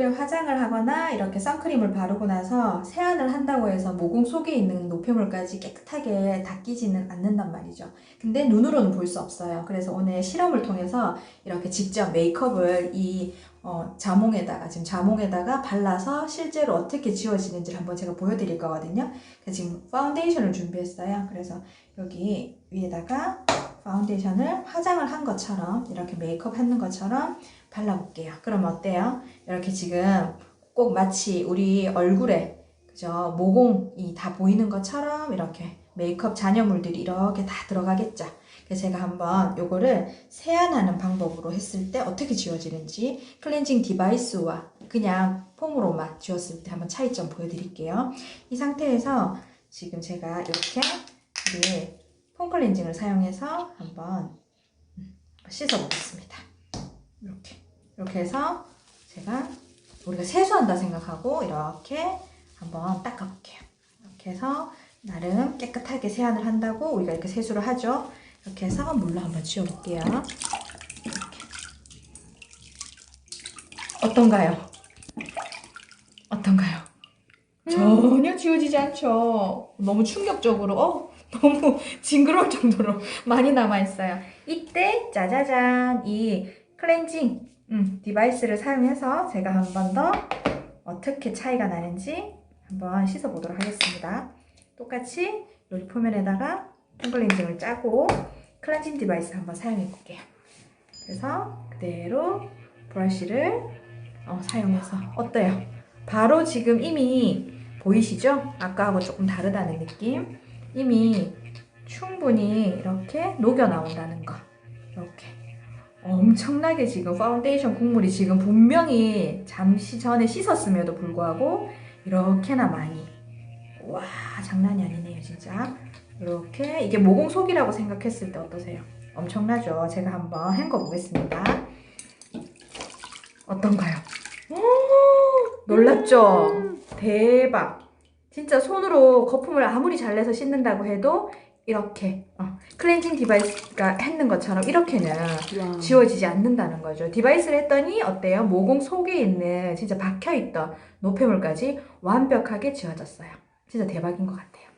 얼굴에 화장을 하거나 이렇게 선크림을 바르고 나서 세안을 한다고 해서 모공 속에 있는 노폐물까지 깨끗하게 닦이지는 않는단 말이죠. 근데 눈으로는 볼 수 없어요. 그래서 오늘 실험을 통해서 이렇게 직접 메이크업을 이 어, 자몽에다가 지금 자몽에다가 발라서 실제로 어떻게 지워지는지를 한번 제가 보여드릴 거거든요. 지금 파운데이션을 준비했어요. 그래서 여기 위에다가 파운데이션을 화장을 한 것처럼 이렇게 메이크업 했는 것처럼 발라볼게요. 그럼 어때요? 이렇게 지금 꼭 마치 우리 얼굴에 그죠 모공이 다 보이는 것처럼 이렇게 메이크업 잔여물들이 이렇게 다 들어가겠죠. 그래서 제가 한번 요거를 세안하는 방법으로 했을 때 어떻게 지워지는지 클렌징 디바이스와 그냥 폼으로만 지웠을 때 한번 차이점 보여드릴게요. 이 상태에서 지금 제가 이렇게 우리 폼 클렌징을 사용해서 한번 음, 씻어보겠습니다. 이렇게 이렇게 해서 제가 우리가 세수한다 생각하고 이렇게 한번 닦아볼게요. 이렇게 해서 나름 깨끗하게 세안을 한다고 우리가 이렇게 세수를 하죠. 이렇게 해서 물로 한번 지워볼게요. 이렇게. 어떤가요? 어떤가요? 전혀 지워지지 않죠. 너무 충격적으로, 어, 너무 징그러울 정도로 많이 남아있어요. 이때 짜자잔 이 클렌징 음, 디바이스를 사용해서 제가 한 번 더 어떻게 차이가 나는지 한번 씻어보도록 하겠습니다. 똑같이 여기 표면에다가 폼클렌징을 짜고 클렌징 디바이스 한번 사용해 볼게요. 그래서 그대로 브러쉬를 어, 사용해서 어때요? 바로 지금 이미 보이시죠? 아까하고 조금 다르다는 느낌. 이미 충분히 이렇게 녹여 나온다는 거. 이렇게 엄청나게 지금 파운데이션 국물이 지금 분명히 잠시 전에 씻었음에도 불구하고 이렇게나 많이 와 장난이 아니네요 진짜 이렇게 이게 모공 속이라고 생각했을 때 어떠세요? 엄청나죠? 제가 한번 헹궈 보겠습니다. 어떤가요? 오, 놀랍죠? 대박. 진짜 손으로 거품을 아무리 잘 내서 씻는다고 해도 이렇게 어, 클렌징 디바이스가 했는 것처럼 이렇게는 와. 지워지지 않는다는 거죠. 디바이스를 했더니 어때요? 모공 속에 있는 진짜 박혀있던 노폐물까지 완벽하게 지워졌어요. 진짜 대박인 것 같아요.